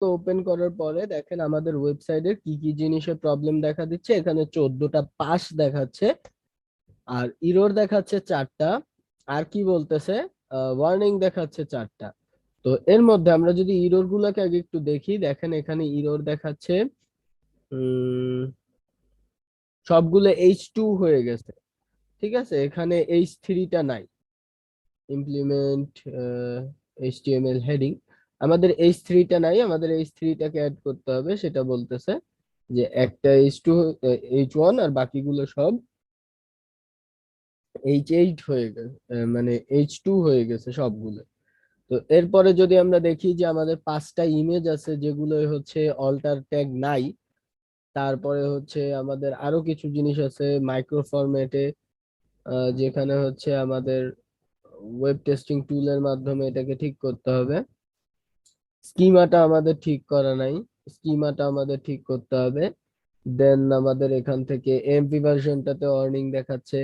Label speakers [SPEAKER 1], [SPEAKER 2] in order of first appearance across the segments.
[SPEAKER 1] তো ওপেন করার পরে দেখেন আমাদের ওয়েবসাইটের কি কি জিনিসের প্রবলেম দেখা দিচ্ছে। এখানে চোদ্দটা পাস দেখাচ্ছে। আর ইরোর দেখাচ্ছে চারটা। আর কি বলতেছে? ওয়ার্নিং দেখাচ্ছে চারটা। তো এর মধ্যে আমরা যদি ইরোর গুলোকে আগে একটু দেখি, দেখেন এখানে ইরোর দেখাচ্ছে সবগুলো এইচ টু হয়ে গেছে। ঠিক আছে? এখানে এইচ থ্রিটা নাই। ইমপ্লিমেন্ট এইচটিএমএল হেডিং আমাদের এইচ থ্রিটা নাই, আমাদের এইচ থ্রিটাকে অ্যাড করতে হবে, সেটা বলতেছে যে একটা এইচ টু এইচ ওয়ান আর বাকিগুলো সব এইচ এইট হয়ে গেছে মানে এইচ টু হয়ে গেছে সবগুলো। তো এরপরে যদি আমরা দেখি যে আমাদের পাঁচটা ইমেজ আছে যেগুলো হচ্ছে অল্টার ট্যাগ নাই, তারপরে হচ্ছে আমাদের আরও কিছু জিনিস আছে মাইক্রো ফরম্যাটে যেখানে হচ্ছে আমাদের ওয়েব টেস্টিং টুলের মাধ্যমে এটাকে ঠিক করতে হবে। স্কিমাটা আমাদের ঠিক করা নাই, স্কিমাটা আমাদের ঠিক করতে হবে। দেন আমাদের এখান থেকে এমপি ভার্সনটাতে ওয়ার্নিং দেখাচ্ছে।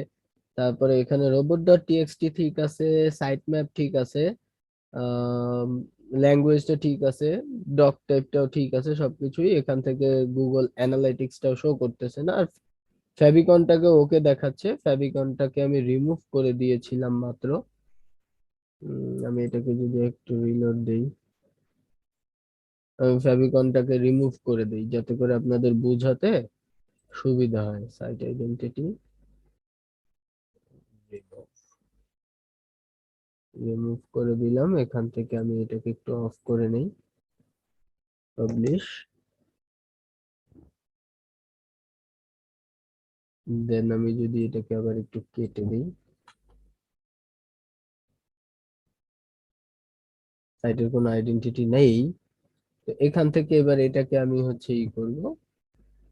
[SPEAKER 1] তারপরে এখানে রোবট ডট টিএক্সটি ঠিক আছে সাইট ম্যাপ ঠিক আছে ল্যাঙ্গুয়েজটা ঠিক আছে ডক টাইপটাও ঠিক আছে, সবকিছুই এখান থেকে গুগল অ্যানালাইটিক্সটাও শো করতেছে না। আর ফ্যাবিকনটাকে ওকে দেখাচ্ছে। ফ্যাবিকনটাকে আমি রিমুভ করে দিয়েছিলাম মাত্র। আমি এটাকে যদি একটু রিলোড দেই। আমি রিমুভ করে দিই, যাতে করে আপনাদের বুঝাতে সুবিধা হয় সাইট আইডেন্টিটি রিমুভ করে দিলাম, এখান থেকে আমি এটাকে একটু অফ করে নেই। পাবলিশ দেন আমি যদি এটাকে আবার একটু কেটে দিই। সাইটের কোনো আইডেন্টিটি নেই। তো এখান থেকে এবার এটাকে আমি হচ্ছে ই করব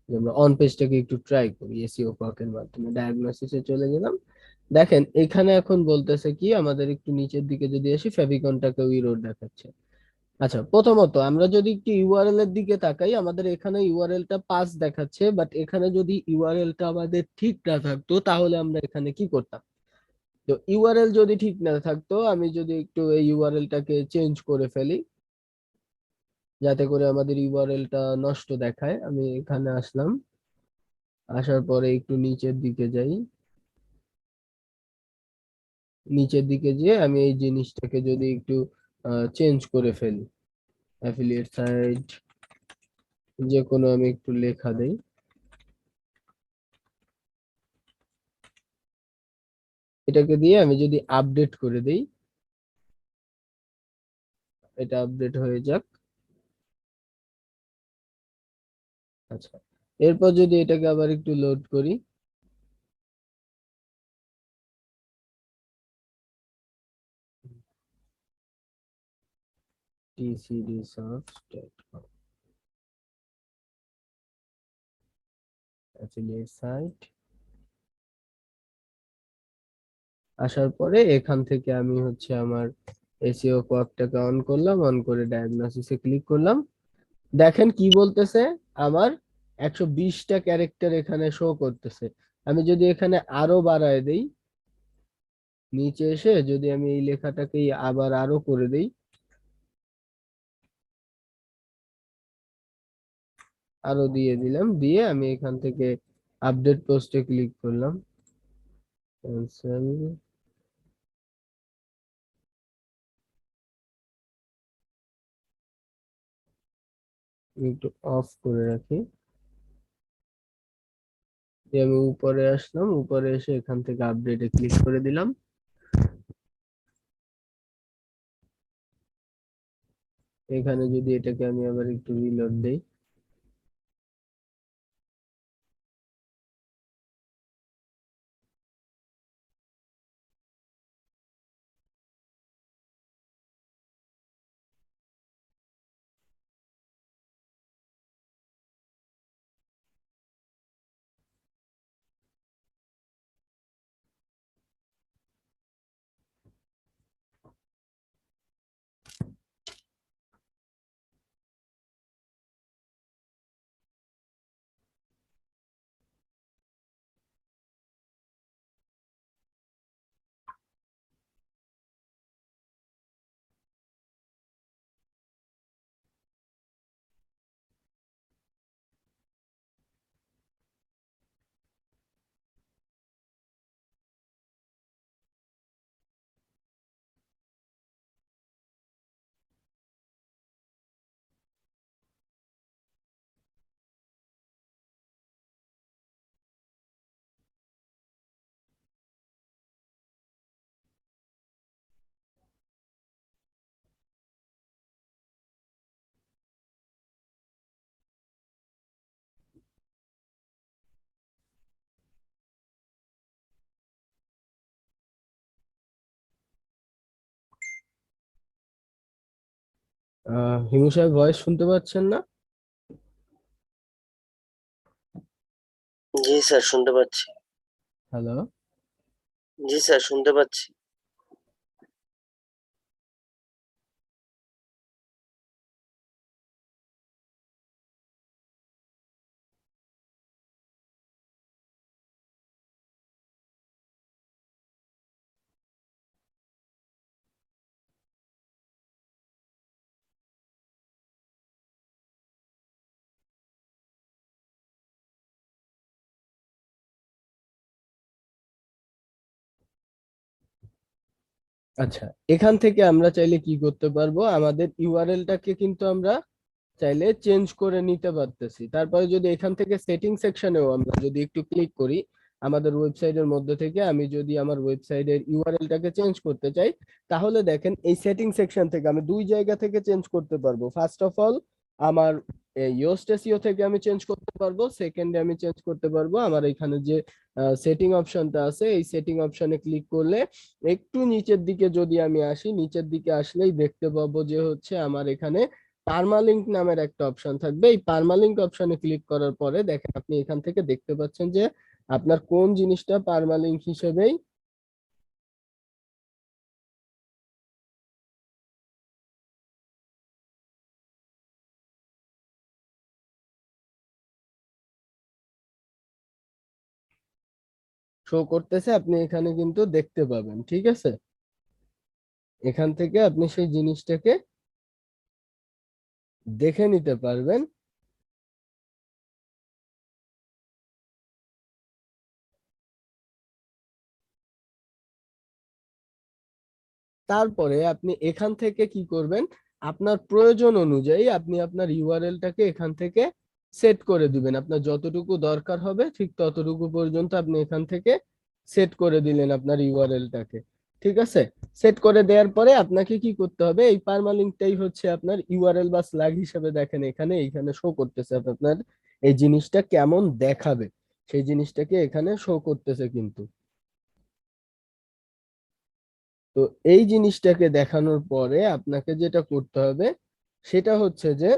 [SPEAKER 1] আমরা অন পেজটাকে একটু ট্রাই করি এসিও পাকের মাধ্যমে। ডায়াগনোসিসে চলে গেলাম। দেখেন, এখানে এখন বলতেছে কি, আমাদের একটু নিচের দিকে যদি আসি ফেভিকনটাকে ইরোর দেখাচ্ছে। আচ্ছা প্রথমত আমরা যদি একটু ইউআরএল এর দিকে তাকাই, আমাদের এখানে ইউআরএলটা পাস দেখাচ্ছে বাট এখানে যদি ইউআরএলটা আমাদের ঠিক না থাকতো, তাহলে আমরা এখানে কি করতাম? তো ইউআরএল যদি ঠিক না থাকতো, আমি যদি একটু এই ইউআরএলটাকে চেঞ্জ করে ফেলি যাতে করে আমাদের ইউআরএলটা নষ্ট দেখায়। আমি এখানে আসলাম। আসার পরে একটু নিচের দিকে যাই। নিচের দিকে যেয়ে আমি এই জিনিসটাকে যদি একটু চেঞ্জ করে ফেলি। অ্যাফিলিয়েট সাইট যে কোনো আমি একটু লেখা দেই। এটাকে দিয়ে আমি যদি আপডেট করে দেই, এটা আপডেট হয়ে যাক। আচ্ছা। এরপর যদি এটাকে আবার একটু লোড করি। আসার পরে এখান থেকে আমি হচ্ছে আমার এসিও কোয়াকটাকে অন করলাম অন করে ডায়াগনোসিসে ক্লিক করলাম। দেখেন কি বলতেছে আমার একশো বিশটা ক্যারেক্টার এখানে শো করতেছে। আমি যদি এখানে আরও বাড়ায় দেই, নিচে এসে যদি আমি এই লেখাটাকে আবার আরও করে দেই, আরও দিয়ে দিলাম, দিয়ে আমি এখান থেকে আপডেট পোস্টে ক্লিক করলাম। ক্যান্সেল একটু অফ করে রাখি। আমি উপরে আসলাম, উপরে এসে এখান থেকে আপডেটে ক্লিক করে দিলাম। এখানে যদি এটাকে আমি আবার একটু রিলোড দেই। হিমু সাহেব ভয়েস শুনতে পাচ্ছেন না?
[SPEAKER 2] জি স্যার শুনতে পাচ্ছি।
[SPEAKER 1] হ্যালো
[SPEAKER 2] জি স্যার শুনতে পাচ্ছি।
[SPEAKER 1] আচ্ছা এখান থেকে আমরা চাইলে কি করতে পারব? আমাদের ইউআরএলটাকে কিন্তু আমরা চাইলে চেঞ্জ করে নিতে পারতেছি। তারপরে যদি এখান থেকে সেটিং সেকশনেও আমরা যদি একটু ক্লিক করি, আমাদের ওয়েবসাইটের মধ্যে থেকে আমি যদি আমার ওয়েবসাইটের ইউআরএলটাকে চেঞ্জ করতে চাই, তাহলে দেখেন এই সেটিং সেকশন থেকে আমি দুই জায়গা থেকে চেঞ্জ করতে পারব। ফার্স্ট অফ অল আমার ইয়োস্ট এসইও থেকে আমি চেঞ্জ করতে পারব সেকেন্ডে আমি চেঞ্জ করতে পারব। আমার এখানে যে সেটিং অপশনটা আছে, এই সেটিং অপশনে ক্লিক করলে একটু নিচের দিকে যদি আমি আসি, নিচের দিকে আসলেই দেখতে পাবো যে হচ্ছে আমার এখানে পারমালিঙ্ক নামের একটা অপশন থাকবে। এই পারমালিঙ্ক অপশনে ক্লিক করার পরে দেখেন, আপনি এখান থেকে দেখতে পাচ্ছেন যে আপনার কোন জিনিসটা পারমালিঙ্ক হিসেবেই শো করতেছে, আপনি এখানে কিন্তু দেখতে পাবেন, ঠিক আছে? এখান থেকে আপনি সেই জিনিসটাকে দেখে নিতে পারবেন। তারপরে আপনি এখান থেকে কি করবেন? আপনার প্রয়োজন অনুযায়ী আপনি আপনার ইউআরএলটাকে এখান থেকে সেট করে দিবেন। আপনার যতটুকু দরকার হবে, ঠিক ততটুকু পর্যন্ত আপনি এখান থেকে সেট করে দিলেন আপনার ইউআরএলটাকে ঠিক আছে? সেট করে দেওয়ার পরে আপনাকে কি করতে হবে? এই পারমালিঙ্কটাই হচ্ছে আপনার ইউআরএল বা স্ল্যাগ হিসেবে দেখেন এখানে এইখানে শো করতেছে আপনার এই জিনিসটা কেমন দেখাবে। সেই জিনিসটাকে এখানে শো করতেছে কিন্তু। তো এই জিনিসটাকে দেখানোর পরে আপনাকে যেটা করতে হবে, সেটা হচ্ছে যে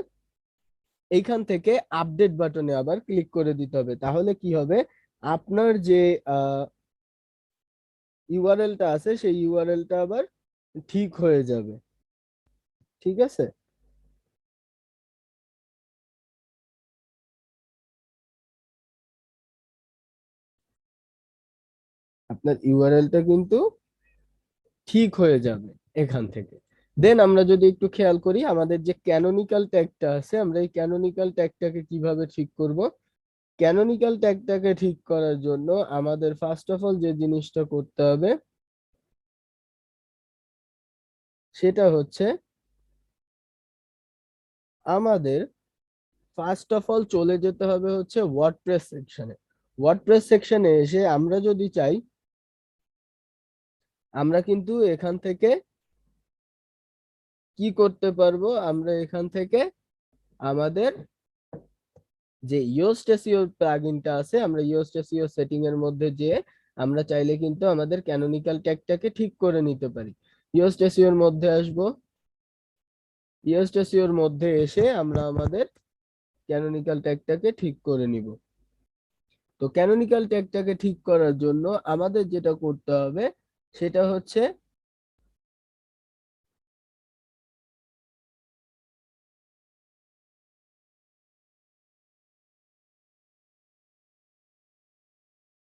[SPEAKER 1] এইখান থেকে আপডেট বাটনে আবার ক্লিক করে দিতে হবে। তাহলে কি হবে? আপনার যে ইউআরএলটা আছে, সেই ইউআরএলটা আবার ঠিক হয়ে যাবে। ঠিক আছে? আপনার ইউআরএলটা কিন্তু ঠিক হয়ে যাবে এখান থেকে। দেন আমরা যদি একটু খেয়াল করি, আমাদের যে ক্যানোনিক্যাল ট্যাগটা আছে, আমরা এই ক্যানোনিক্যাল ট্যাগটাকে কীভাবে ঠিক করব? ক্যানোনিক্যাল ট্যাগটাকে ঠিক করার জন্য আমাদের ফার্স্ট অফ অল যে জিনিসটা করতে হবে, সেটা হচ্ছে আমাদের ফার্স্ট অফ অল চলে যেতে হবে হচ্ছে ওয়ার্ডপ্রেস সেকশনে ওয়ার্ডপ্রেস সেকশনে এসে আমরা যদি চাই, আমরা কিন্তু এখান থেকে কি করতে পারব? আমরা এখান থেকে আমাদের যে ইয়োস্ট এসইও প্লাগইনটা আছে, আমরা ইয়োস্ট এসইও সেটিং এর মধ্যে যে আমরা চাইলে কিন্তু আমাদের ক্যানোনিক্যাল ট্যাগটাকে ঠিক করে নিতে পারি। এর মধ্যে আসব। এর মধ্যে এসে আমরা আমাদের ক্যানোনিক্যাল ট্যাগটাকে ঠিক করে নিব। তো ক্যানোনিক্যাল ট্যাগটাকে ঠিক করার জন্য আমাদের যেটা করতে হবে, সেটা হচ্ছে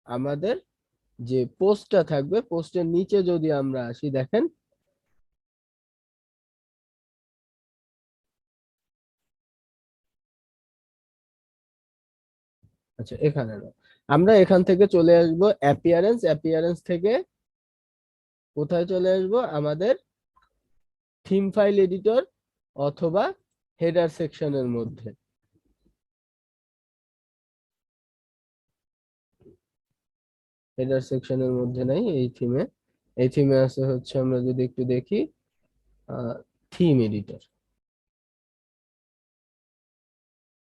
[SPEAKER 1] আমাদের যে পোস্টটা থাকবে, পোস্টের নিচে যদি আমরা আসি, দেখেন। আচ্ছা এখানে না। আমরা এখান থেকে চলে আসব অ্যাপিয়ারেন্স অ্যাপিয়ারেন্স থেকে কোথায় চলে আসব? আমাদের থিম ফাইল এডিটর অথবা হেডার সেকশনের মধ্যে। হেডার সেকশনের মধ্যে নাই এই থিমে এই থিমে আছে হচ্ছে আমরা যদি একটু দেখি থিম এডিটর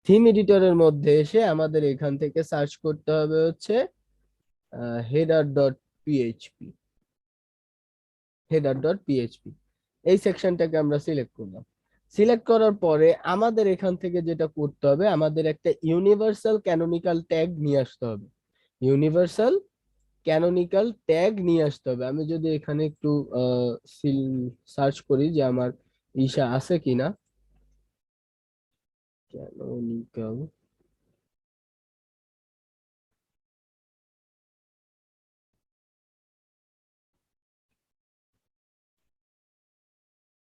[SPEAKER 1] থিম এডিটরের মধ্যে এসে আমাদের এখান থেকে সার্চ করতে হবে হচ্ছে header dot PHP header dot PHP এই সেকশনটাকে আমরা সিলেক্ট করলাম। সিলেক্ট করার পরে আমাদের এখান থেকে যেটা করতে হবে, আমাদের একটা ইউনিভার্সাল ক্যানোনিক্যাল ট্যাগ নিয়ে আসতে হবে। ইউনিভার্সাল ক্যানোনিক্যাল ট্যাগ নিয়ে আসতে হবে। আমি যদি এখানে একটু সার্চ করি যে আমার ইসা আছে কিনা। ক্যানোনিক্যাল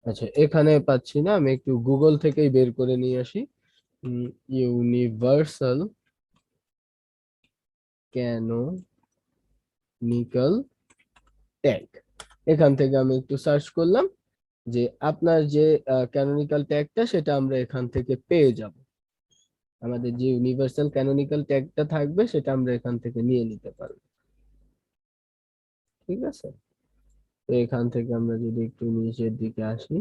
[SPEAKER 1] আচ্ছা এখানে পাচ্ছি না। আমি একটু গুগল থেকেই বের করে নিয়ে আসি। ইউনিভার্সাল ক্যানোনিক্যাল ট্যাগ এখান থেকে আমি একটু সার্চ করলাম যে আপনার যে ক্যানোনিক্যাল ট্যাগটা সেটা আমরা এখান থেকে পেয়ে যাব। আমাদের যে ইউনিভার্সাল ক্যানোনিক্যাল ট্যাগটা থাকবে সেটা আমরা এখান থেকে নিয়ে নিতে পারব। ঠিক আছে? তো এখান থেকে আমরা যদি একটু নিচের দিকে আসি।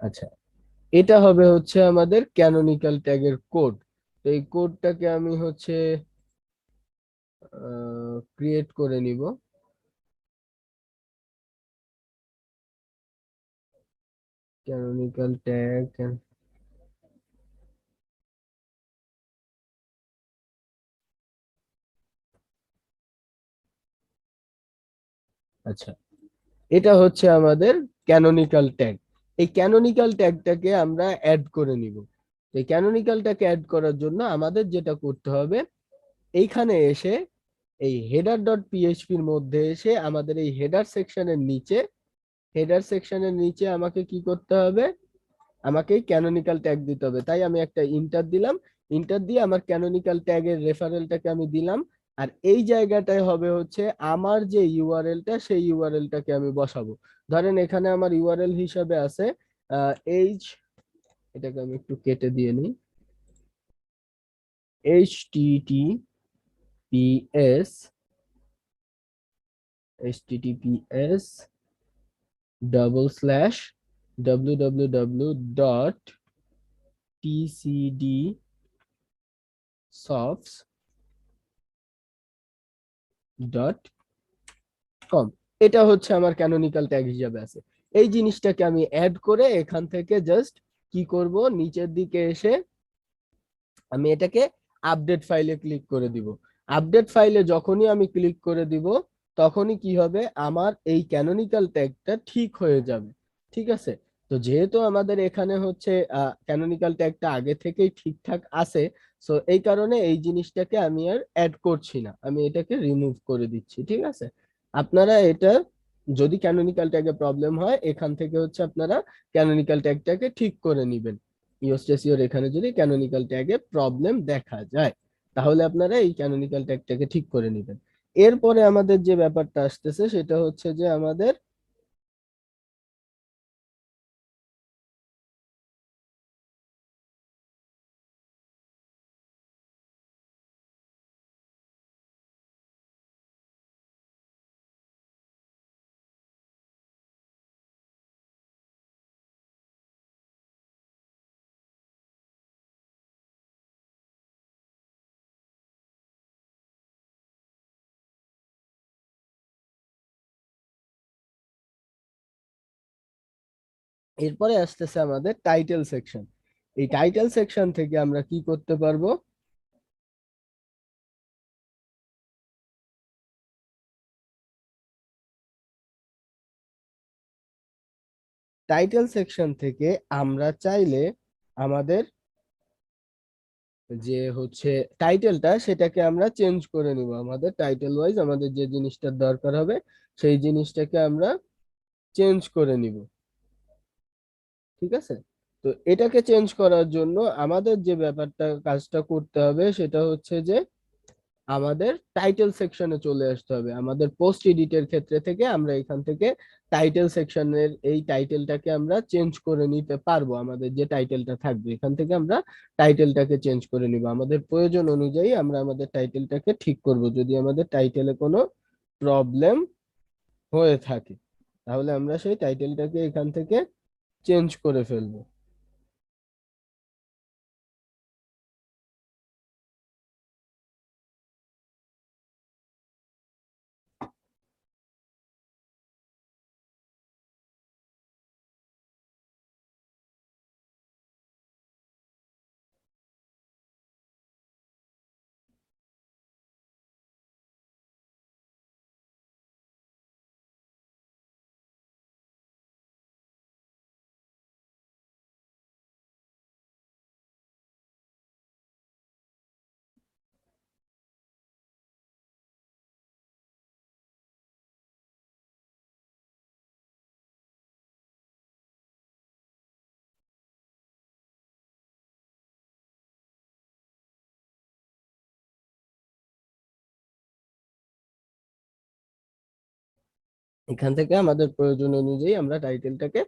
[SPEAKER 1] আচ্ছা এটা হবে হচ্ছে আমাদের ক্যানোনিক্যাল ট্যাগের কোড তো এই কোডটাকে আমি হচ্ছে ক্রিয়েট করে নিব। ক্যানোনিক্যাল ট্যাগ আচ্ছা এটা হচ্ছে আমাদের ক্যানোনিক্যাল ট্যাগ এই ক্যানোনিক্যাল ট্যাগটাকে আমরা অ্যাড করে নিব। এই ক্যানোনিক্যালটাকে অ্যাড করার জন্য আমাদের যেটা করতে হবে, এইখানে এসে এই হেডার ডট পিএইচপির মধ্যে এসে আমাদের এই হেডার সেকশনের নিচে হেডার সেকশনের নিচে আমাকে কি করতে হবে? আমাকে ক্যানোনিক্যাল ট্যাগ দিতে হবে। তাই আমি একটা ইন্টার দিলাম। ইন্টার দিয়ে আমার ক্যানোনিক্যাল ট্যাগের রেফারেলটাকে আমি দিলাম। আর এই জায়গাটায় হবে হচ্ছে আমার যে ইউআরএলটা সেই ইউআরএলটাকে আমি বসাবো। ধরেন এখানে আমার ইউআরএল হিসাবে আছে এইচ এটাকে আমি একটু কেটে দিয়ে নিই। H T T PS https double slash www dot tcd softs dot com এটা হচ্ছে আমার ক্যানোনিক্যাল ট্যাগ হিসাবে আছে। এই জিনিসটাকে আমি অ্যাড করে এখান থেকে জাস্ট কি করব? নিচের দিকে এসে আমি এটাকে আপডেট ফাইলে ক্লিক করে দিব। আপডেট ফাইলে যখনই আমি ক্লিক করে দিব, তখনই কি হবে? আমার এই ক্যানোনিক্যাল ট্যাগটা ঠিক হয়ে যাবে। ঠিক আছে? তো যেহেতু আমাদের এখানে হচ্ছে ক্যানোনিক্যাল ট্যাগটা আগে থেকেই ঠিকঠাক আছে সো এই কারণে এই জিনিসটাকে আমি আর অ্যাড করছি না। আমি এটাকে রিমুভ করে দিচ্ছি, ঠিক আছে? আপনারা এটা যদি ক্যানোনিক্যাল ট্যাগে প্রবলেম হয়, এখান থেকে হচ্ছে আপনারা ক্যানোনিক্যাল ট্যাগটাকে ঠিক করে নেবেন। ইওস্টেসিওর এখানে যদি ক্যানোনিক্যাল ট্যাগে প্রবলেম দেখা যায়, তাহলে আপনারা এই ক্যানোনিক্যাল ট্যাগটাকে ঠিক করে নেবেন। এরপরে আমাদের যে ব্যাপারটা আসতেছে, সেটা হচ্ছে যে আমাদের এরপরে আসতেছে আমাদের টাইটেল সেকশন এই টাইটেল সেকশন থেকে আমরা কি করতে পারব? টাইটেল সেকশন থেকে আমরা চাইলে আমাদের যে হচ্ছে টাইটেলটা সেটাকে আমরা চেঞ্জ করে নিব। আমাদের টাইটেল ওয়াইজ আমাদের যে জিনিসটার দরকার হবে, সেই জিনিসটাকে আমরা চেঞ্জ করে নিব। ঠিক আছে? তো এটাকে চেঞ্জ করার জন্য আমাদের যে ব্যাপারটা, কাজটা করতে হবে সেটা হচ্ছে যে আমাদের টাইটেল সেকশনে চলে আসতে হবে। আমাদের পোস্ট এডিটের ক্ষেত্রে থেকে আমরা এখান থেকে টাইটেল সেকশনের এই টাইটেলটাকে আমরা চেঞ্জ করে নিতে পারব। আমাদের যে টাইটেলটা থাকবে, এখান থেকে আমরা টাইটেলটাকে চেঞ্জ করে নিব। আমাদের প্রয়োজন অনুযায়ী আমরা আমাদের টাইটেলটাকে ঠিক করব। যদি আমাদের টাইটেলে কোনো প্রবলেম হয়ে থাকে, তাহলে আমরা সেই টাইটেলটাকে এখান থেকে চেঞ্জ করে ফেলব। এখান থেকে আমাদের প্রয়োজন অনুযায়ী আমরা টাইটেলটাকে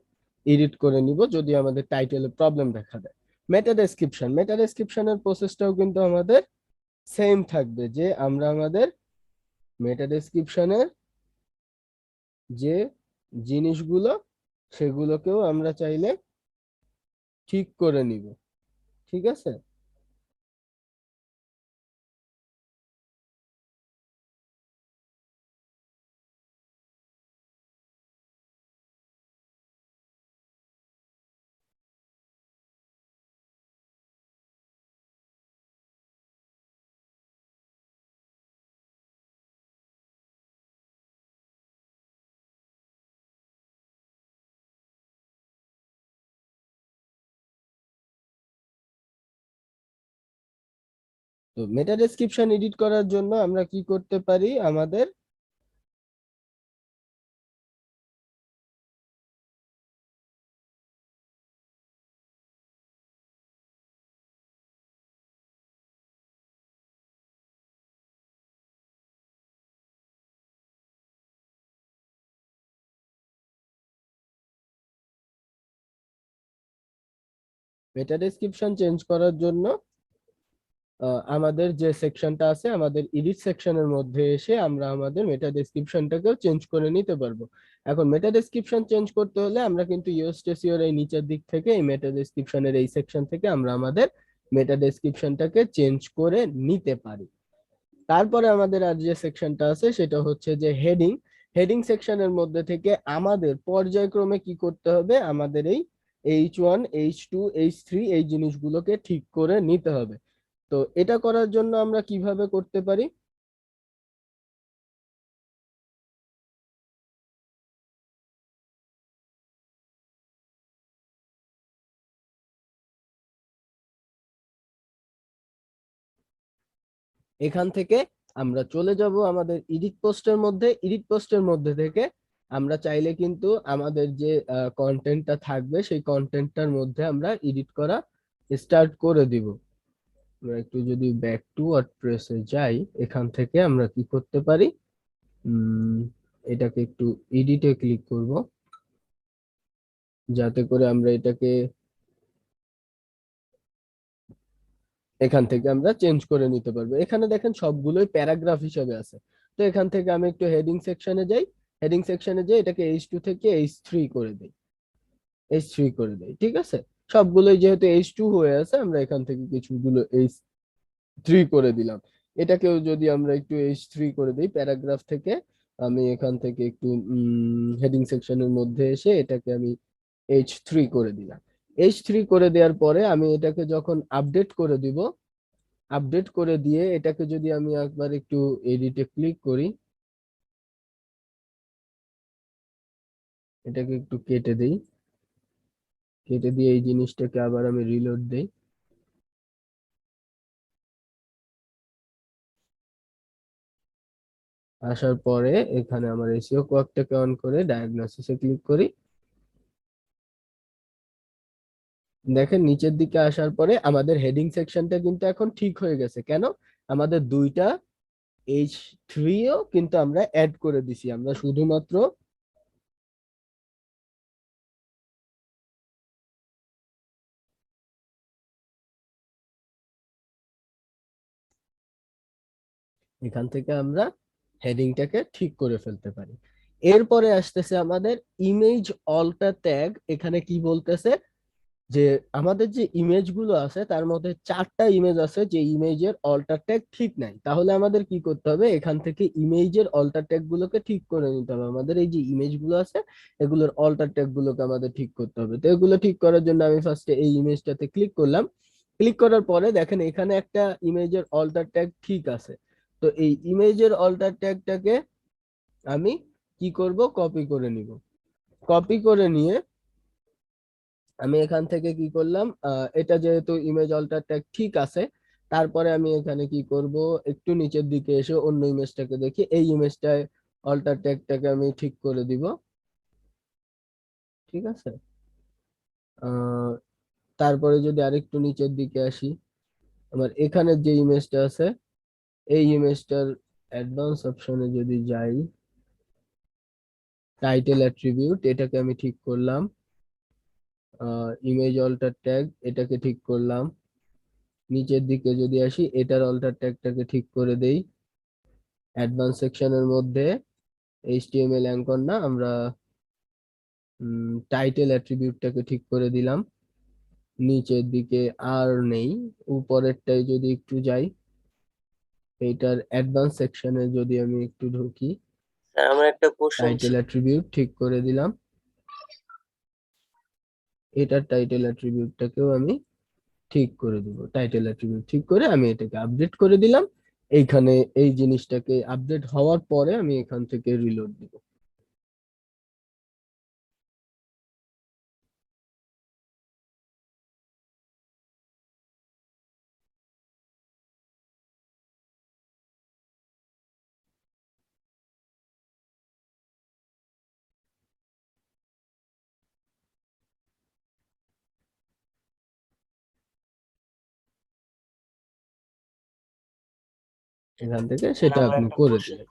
[SPEAKER 1] এডিট করে নিব যদি আমাদের টাইটেলে প্রবলেম দেখা দেয়। মেটা ডেসক্রিপশন মেটা ডেসক্রিপশনের প্রসেসটাও কিন্তু আমাদের সেম থাকবে যে আমরা আমাদের মেটা ডেসক্রিপশনের যে জিনিসগুলো সেগুলোকেও আমরা চাইলে ঠিক করে নিব। ঠিক আছে? তো মেটা ডেসক্রিপশন এডিট করার জন্য আমরা কি করতে পারি? আমাদের মেটা ডেসক্রিপশন চেঞ্জ করার জন্য আমাদের যে সেকশনটা আছে, আমাদের এডিট সেকশনের মধ্যে এসে আমরা আমাদের মেটা ডেসক্রিপশনটাকেও চেঞ্জ করে নিতে পারব। এখন মেটা ডেসক্রিপশন চেঞ্জ করতে হলে আমরা কিন্তু ইউএসটেসিওর এই নিচের দিক থেকে, এই মেটা ডেসক্রিপশনের এই সেকশন থেকে আমরা আমাদের মেটা ডেসক্রিপশনটাকে চেঞ্জ করে নিতে পারি। তারপরে আমাদের আর যে সেকশনটা আছে, সেটা হচ্ছে যে হেডিং হেডিং সেকশনের মধ্যে থেকে আমাদের পর্যায়ক্রমে কি করতে হবে? আমাদের এই H one H two H three এই জিনিসগুলোকে ঠিক করে নিতে হবে। তো এটা করার জন্য আমরা কীভাবে করতে পারি? এখান থেকে আমরা চলে যাব আমাদের এডিট পোস্টের মধ্যে। এডিট পোস্টের মধ্যে থেকে আমরা চাইলে কিন্তু আমাদের যে কন্টেন্টটা থাকবে, সেই কন্টেন্টটার মধ্যে আমরা এডিট করা স্টার্ট করে দিব। আমরা একটু যদি ব্যাক টু ওয়ার্ডপ্রেসে যাই, এখান থেকে আমরা কি করতে পারি? এটাকে একটু এডিটে ক্লিক করব। যাতে করে আমরা এটাকে এখান থেকে আমরা চেঞ্জ করে নিতে পারব। এখানে দেখেন সবগুলোই প্যারাগ্রাফ হিসেবে আছে। তো এখান থেকে আমি একটু হেডিং সেকশনে যাই। হেডিং সেকশনে যাই এটাকে এইচ টু থেকে এইচ থ্রি করে দিই। এইচ থ্রি করে দিই, ঠিক আছে? সবগুলোই যেহেতু এইচ টু হয়ে আছে, আমরা এখান থেকে কিছুগুলো এইচ থ্রি করে দিলাম। এটাকেও যদি আমরা একটু এইচ থ্রি করে দিই, প্যারাগ্রাফ থেকে, আমি এখান থেকে একটু হেডিং সেকশনের মধ্যে এসে এটাকে আমি এইচ থ্রি করে দিলাম। এইচ থ্রি করে দেওয়ার পরে আমি এটাকে যখন আপডেট করে দিব আপডেট করে দিয়ে এটাকে যদি আমি একবার একটু এডিটে ক্লিক করি, এটাকে একটু কেটে দেই। কেটে দিয়ে এই জিনিসটাকে আবার আমি রিলোড দেই। আসার পরে এখানে আমার এসিও কোয়াকটাকে অন করে ডায়াগনোসিসে ক্লিক করি। দেখেন নিচের দিকে আসার পরে আমাদের হেডিং সেকশনটা কিন্তু এখন ঠিক হয়ে গেছে। কেন? আমাদের দুইটা এইচ থ্রিও কিন্তু আমরা অ্যাড করে দিছি। আমরা শুধুমাত্র এখান থেকে আমরা হেডিংটাকে ঠিক করে ফেলতে পারি। এরপরে আসতেছে আমাদের ইমেজ অল্টার ট্যাগ এখানে কি বলতেছে? যে আমাদের যে ইমেজগুলো আছে, তার মধ্যে চারটা ইমেজ আছে যে ইমেজের অল্টার ট্যাগ ঠিক নাই। তাহলে আমাদের কি করতে হবে? এখান থেকে ইমেজের অল্টার ট্যাগ গুলোকে ঠিক করে নিতে হবে। আমাদের এই যে ইমেজগুলো আছে, এগুলোর অল্টার ট্যাগ গুলোকে আমাদের ঠিক করতে হবে। তো এগুলো ঠিক করার জন্য আমি ফার্স্টে এই ইমেজটাতে ক্লিক করলাম। ক্লিক করার পরে দেখেন এখানে একটা ইমেজের অল্টার ট্যাগ ঠিক আছে। তো এই ইমেজের অল্টার ট্যাগটাকে আমি কি করব? কপি করে নিব। কপি করে নিয়ে আমি এখান থেকে কি করলাম? এটা যেহেতু ইমেজ অল্টার ট্যাগ ঠিক আছে, তারপরে আমি এখানে কি করব? একটু নিচের দিকে এসে অন্য ইমেজটাকে দেখি। এই ইমেজটায় অল্টার ট্যাগটাকে আমি ঠিক করে দিব। ঠিক আছে? তারপরে যদি আরেকটু নিচের দিকে আসি, আমার এখানে যে ইমেজটা আছে এই ইমেজটার অ্যাডভান্স অপশনে যদি যাই টাইটেল অ্যাট্রিবিউট এটাকে আমি ঠিক করলাম। ইমেজ অল্টার ট্যাগ এটাকে ঠিক করলাম। নিচের দিকে যদি আসি, এটার অল্টার ট্যাগটাকে ঠিক করে দেই। অ্যাডভান্স সেকশনের মধ্যে এইচটিএমএল অ্যাঙ্কর না, আমরা টাইটেল অ্যাট্রিবিউটটাকে ঠিক করে দিলাম। নিচের দিকে আর নেই। উপরেরটায় যদি একটু যাই এইটার অ্যাডভান্স সেকশনে যদি আমি একটু ঢুকি
[SPEAKER 2] স্যার আমার একটা কোশ্চেন
[SPEAKER 1] টাইটেল অ্যাট্রিবিউট ঠিক করে দিলাম। এটার টাইটেল অ্যাট্রিবিউটটাকেও আমি ঠিক করে দিব। টাইটেল অ্যাট্রিবিউট ঠিক করে আমি এটাকে আপডেট করে দিলাম। এইখানে এই জিনিসটাকে আপডেট হওয়ার পরে আমি এখান থেকে রিলোড দিব। এখান থেকে সেটা আপনি করে দিলেন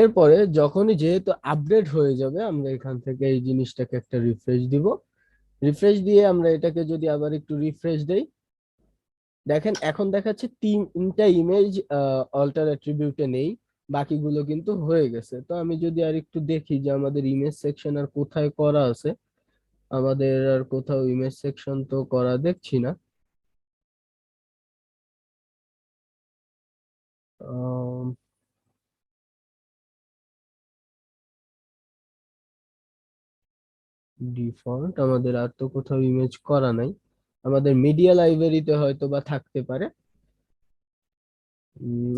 [SPEAKER 1] এরপরে যখনই যেহেতু আপডেট হয়ে যাবে আমরা এখান থেকে এই জিনিসটাকে একটা রিফ্রেশ দিব। রিফ্রেশ দিয়ে আমরা এটাকে যদি আবার একটু রিফ্রেশ দেই দেখেন এখন দেখাচ্ছে তিনটা ইমেজ অল্টার অ্যাট্রিবিউটে নেই বাকিগুলো কিন্তু হয়ে গেছে। তো আমি যদি আর একটু দেখি যে আমাদের ইমেজ সেকশন আর কোথায় করা আছে আমাদের আর কোথাও ইমেজ সেকশন তো করা দেখছি না। আম, ডিফল্ট আমাদের আর তো কোথাও ইমেজ করা নাই। আমাদের মিডিয়া লাইব্রেরিতে হয়তো বা থাকতে পারে।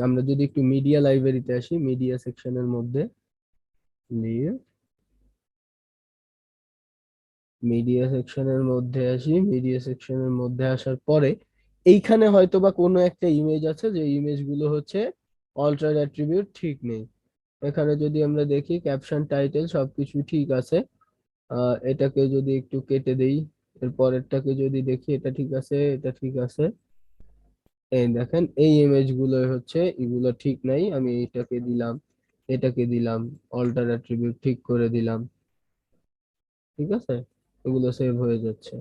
[SPEAKER 1] আমরা যদি একটু মিডিয়া লাইব্রেরিতে আসি মিডিয়া সেকশনের মধ্যে নিয়ে মিডিয়া সেকশনের মধ্যে আসি মিডিয়া সেকশনের মধ্যে আসার পরে এইখানে হয়তো বা কোনো একটা ইমেজ আছে যে ইমেজগুলো হচ্ছে অল্টার অ্যাট্রিবিউট ঠিক নেই। এখানে যদি আমরা দেখি ক্যাপশন টাইটেল সবকিছু ঠিক আছে। এটাকে যদি একটু কেটে দেই এর পরেরটাকে যদি দেখি এটা ঠিক আছে, এটা ঠিক আছে। এই দেখেন, এই ইমেজগুলো হচ্ছে, এগুলো ঠিক নাই, আমি এটাকে দিলাম এটাকে দিলাম অল্টার অ্যাট্রিবিউট ঠিক করে দিলাম। ঠিক আছে? এগুলো সেভ হয়ে যাচ্ছে।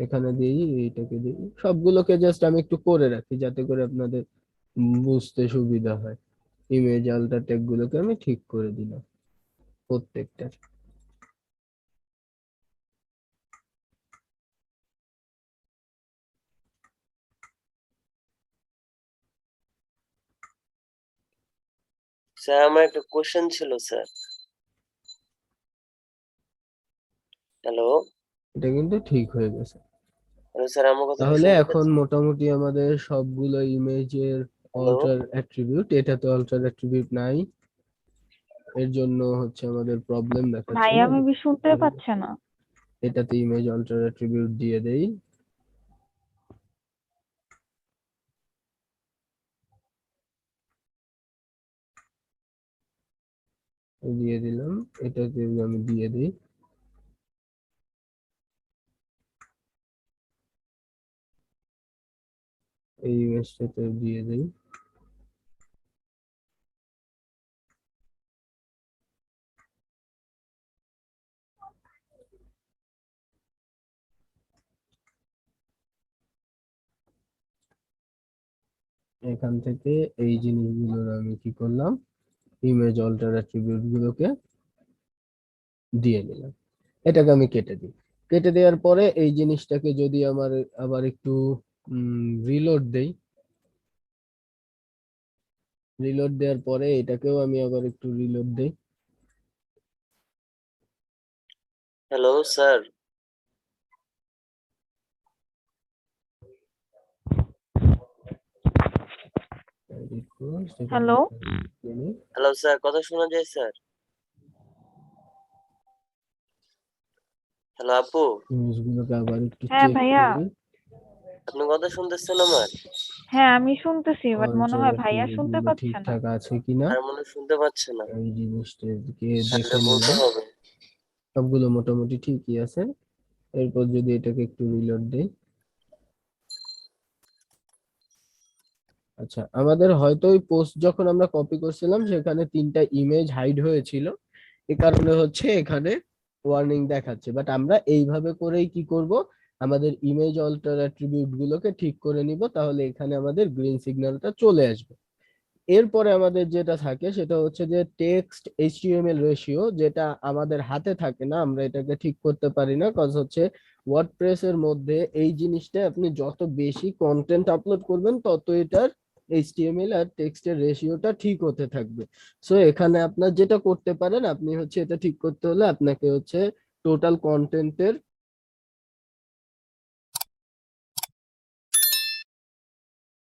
[SPEAKER 1] এখানে দিই এইটাকে দিই। সবগুলোকে জাস্ট আমি একটু করে রাখি যাতে করে আপনাদের বুঝতে সুবিধা হয়। ইমেজ আল্টার ট্যাগ গুলোকে আমি ঠিক করে দিলাম প্রত্যেকটা।
[SPEAKER 2] স্যার আমার একটা কোশ্চেন ছিল স্যার হ্যালো
[SPEAKER 1] এটা কিন্তু ঠিক হয়ে গেছে
[SPEAKER 2] হ্যালো স্যার আমার কথা
[SPEAKER 1] তাহলে
[SPEAKER 2] শুনতে
[SPEAKER 1] এখন মোটামুটি আমাদের সবগুলো ইমেজের অল্টার অ্যাট্রিবিউট এটাতে অল্টার অ্যাট্রিবিউট নাই। এর জন্য হচ্ছে আমাদের প্রবলেম দেখাচ্ছে
[SPEAKER 3] ভাইয়া
[SPEAKER 1] না?
[SPEAKER 3] মেবি শুনতে পাচ্ছে না?
[SPEAKER 1] এটাতে ইমেজ অল্টার অ্যাট্রিবিউট দিয়ে দেই। দিয়ে দিলাম। এটাকে আমি দিয়ে দিই। এই ইমেজটাতে দিয়ে দিই। এখান থেকে এই জিনিসগুলোর আমি কি করলাম? ইমেজ অল্টার অ্যাট্রিবিউট গুলোকে দিয়ে নিলাম এটাকে আমি কেটে দিই। কেটে দেওয়ার পরে এই জিনিসটাকে যদি আমার আবার একটু রিলোড দেই। রিলোড দেওয়ার পরে এটাকেও আমি আবার একটু রিলোড দেই।
[SPEAKER 2] Hello sir
[SPEAKER 3] Hello?
[SPEAKER 2] Hello sir কথা শোনা যায় স্যার হ্যালো আপু?
[SPEAKER 1] জিনিসগুলোকে আবার একটু
[SPEAKER 3] হ্যাঁ, ভাইয়া।
[SPEAKER 2] আপনি কথা শুনতেছেন আমার?
[SPEAKER 3] হ্যাঁ আমি শুনতেছি বাট মনে হয় ভাইয়া শুনতে
[SPEAKER 1] গুলো
[SPEAKER 3] পাচ্ছে না।
[SPEAKER 1] ঠিকঠাক আছে কিনা?
[SPEAKER 2] আর মনে শুনতে পাচ্ছে না।
[SPEAKER 1] এই জিনিসটাকে দেখে
[SPEAKER 2] বলতে হবে।
[SPEAKER 1] সবগুলো মোটামুটি ঠিকই আছে। এরপর যদি এটাকে একটু রিলোড দেই। আচ্ছা আমাদের হয়তো ওই পোস্ট যখন আমরা কপি করছিলাম সেখানে তিনটা ইমেজ হাইড হয়েছিল। এ কারণে হচ্ছে এখানে ওয়ার্নিং দেখাচ্ছে। বাট আমরা এইভাবে করেই কি করব? আমাদের ইমেজ অল্টার অ্যাট্রিবিউট গুলোকে ঠিক করে নিব, তাহলে এখানে আমাদের গ্রিন সিগন্যালটা চলে আসবে। এরপরে আমাদের যেটা থাকে, সেটা হচ্ছে যে টেক্সট এইচটিএমএল রেশিও যেটা আমাদের হাতে থাকে না, আমরা এটাকে ঠিক করতে পারি না কজ হচ্ছে ওয়ার্ডপ্রেস এর মধ্যে এই জিনিসটা আপনি যত বেশি কন্টেন্ট আপলোড করবেন তত এটার এইচটিএমএল আর টেক্সটের রেশিওটা ঠিক হতে থাকবে। সো এখানে আপনার যেটা করতে পারেন, আপনি হচ্ছে এটা ঠিক করতে হলে আপনাকে হচ্ছে টোটাল কন্টেন্টের